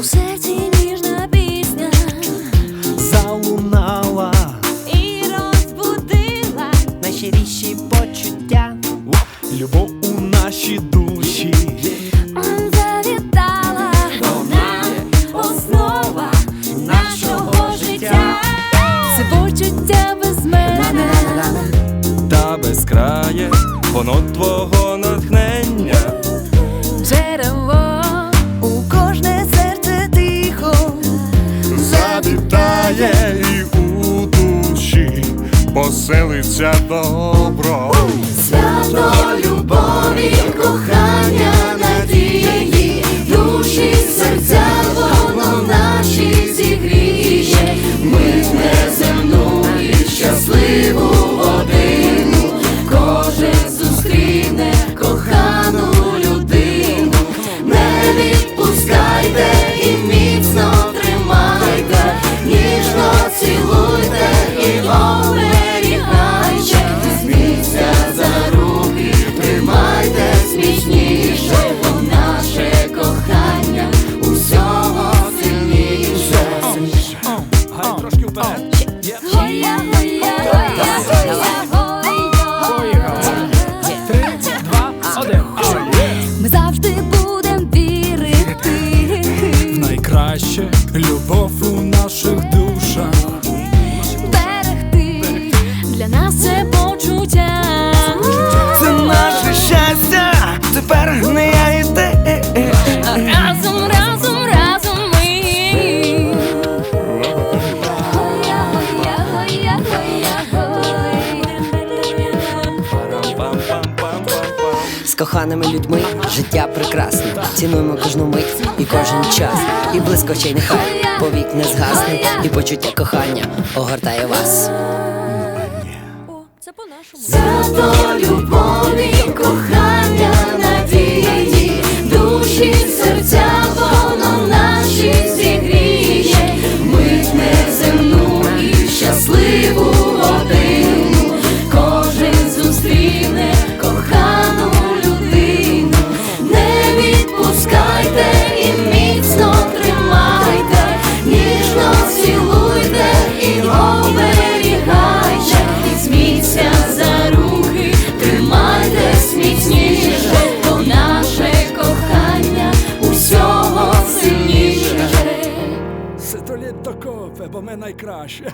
У серці ніжна пісня залунала і розбудила наші почуття, любов у наші душі. Завітала основа нашого життя. Це почуття без мене та без воно твого. Поселиться добро. свято любові, кохання, надії, душі, серця, воно наші зігріє, ми неземну і щасливу годину, кожен зустріне кохану людину, не відпускайте і міцно Найкраще любов у наших душах. берегти для нас це З коханими людьми життя прекрасне. Цінуємо кожну мить і кожен час. І близько ще й нехай повік не згасне, і почуття кохання огортає вас. Це по Свято любові, кохання, сильніше. Сто літ до копи, бо ми найкраще.